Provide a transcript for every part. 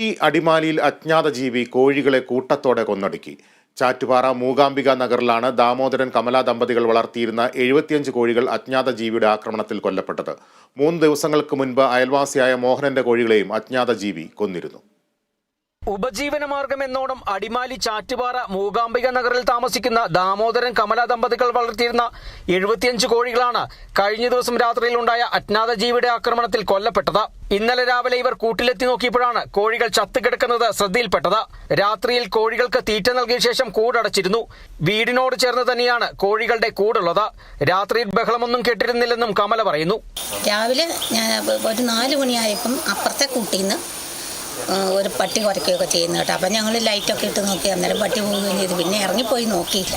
ഈ അടിമാലിയിൽ അജ്ഞാത ജീവി കോഴികളെ കൂട്ടത്തോടെ കൊന്നൊടുക്കി. ചാറ്റുപാറ മൂകാംബിക നഗറിലാണ് ദാമോദരൻ കമലാ ദമ്പതികൾ വളർത്തിയിരുന്ന എഴുപത്തിയഞ്ച് കോഴികൾ അജ്ഞാത ജീവിയുടെ ആക്രമണത്തിൽ കൊല്ലപ്പെട്ടത്. മൂന്ന് ദിവസങ്ങൾക്ക് മുൻപ് അയൽവാസിയായ മോഹനന്റെ കോഴികളെയും അജ്ഞാത ജീവി കൊന്നിരുന്നു. ഉപജീവനമാർഗം എന്നോണം അടിമാലി ചാറ്റുപാറ മൂകാംബിക നഗറിൽ താമസിക്കുന്ന ദാമോദരൻ കമല ദമ്പതികൾ വളർത്തിയിരുന്ന എഴുപത്തിയഞ്ച് കോഴികളാണ് കഴിഞ്ഞ ദിവസം രാത്രിയിൽ ഉണ്ടായ അജ്ഞാത ജീവിയുടെ ആക്രമണത്തിൽ കൊല്ലപ്പെട്ടത്. ഇന്നലെ രാവിലെ ഇവർ കൂട്ടിലെത്തി നോക്കിയപ്പോഴാണ് കോഴികൾ ചത്തുകിടക്കുന്നത് ശ്രദ്ധയിൽപ്പെട്ടത്. രാത്രിയിൽ കോഴികൾക്ക് തീറ്റ നൽകിയ ശേഷം കൂടടച്ചിരുന്നു. വീടിനോട് ചേർന്ന് തന്നെയാണ് കോഴികളുടെ കൂടുള്ളത്. രാത്രിയിൽ ബഹളമൊന്നും കേട്ടിരുന്നില്ലെന്നും കമല പറയുന്നു. രാവിലെ ഞാൻ ഒരു നാല് മണിയായപ്പം അപ്പുറത്തെ ഒരു പട്ടി കുറയ്ക്കുകയൊക്കെ ചെയ്യുന്നു കേട്ടോ. അപ്പം ഞങ്ങൾ ലൈറ്റൊക്കെ ഇട്ട് നോക്കി. അന്നേരം പട്ടി പോവുകയും ചെയ്തു. പിന്നെ ഇറങ്ങിപ്പോയി നോക്കിയില്ല.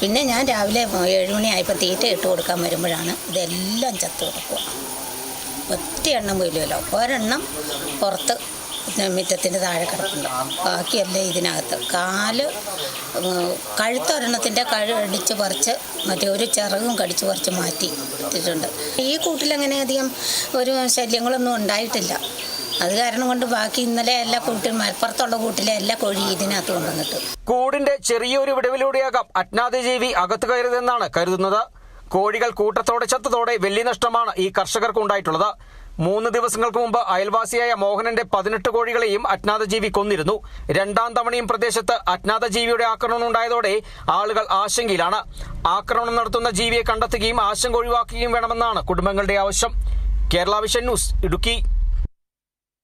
പിന്നെ ഞാൻ രാവിലെ ഏഴുമണിയായപ്പോൾ മണിയായപ്പോൾ തീറ്റ ഇട്ട് കൊടുക്കാൻ വരുമ്പോഴാണ് ഇതെല്ലാം ചത്തു കിടക്കുക. ഒറ്റ എണ്ണം പോയില്ലല്ലോ. ഒരെണ്ണം പുറത്ത് മിറ്റത്തിന്റെ താഴെ കിടപ്പുണ്ട്. ബാക്കിയല്ലേ ഇതിനകത്ത്. കാൽ കഴുത്തൊരെണ്ണത്തിന്റെ കഴുടിച്ച് പറിച്ച് മറ്റേ ഒരു ചിറകും കടിച്ച് പറിച്ച് മാറ്റി ഇട്ടിട്ടുണ്ട്. ഈ കൂട്ടിലങ്ങനെ അധികം ഒരു ശല്യങ്ങളൊന്നും ഉണ്ടായിട്ടില്ല. അത് കാരണം കൊണ്ട് ബാക്കി ഇന്നലെ എല്ലാ കൂട്ടിലും മലപ്പുറത്തുള്ള കൂട്ടിലെ എല്ലാ കോഴി ഇതിനകത്ത് കൊണ്ടുവന്നിട്ട്. കൂടിന്റെ ചെറിയൊരു വിടവിലൂടെയാകാം അജ്ഞാതജീവി അകത്ത് കയറിയതെന്നാണ് കരുതുന്നത്. കോഴികൾ കൂട്ടത്തോടെ ചത്തതോടെ വലിയ നഷ്ടമാണ് ഈ കർഷകർക്ക് ഉണ്ടായിട്ടുള്ളത് മൂന്ന് ദിവസങ്ങൾക്ക് മുമ്പ് അയൽവാസിയായ മോഹനന്റെ പതിനെട്ട് കോഴികളെയും അജ്ഞാതജീവി കൊന്നിരുന്നു. രണ്ടാം തവണയും പ്രദേശത്ത് അജ്ഞാതജീവിയുടെ ആക്രമണം ഉണ്ടായതോടെ ആളുകൾ ആശങ്കയിലാണ്. ആക്രമണം നടത്തുന്ന ജീവിയെ കണ്ടെത്തുകയും ആശങ്ക ഒഴിവാക്കുകയും വേണമെന്നാണ് കുടുംബങ്ങളുടെ ആവശ്യം. Kerala vision news Idukki.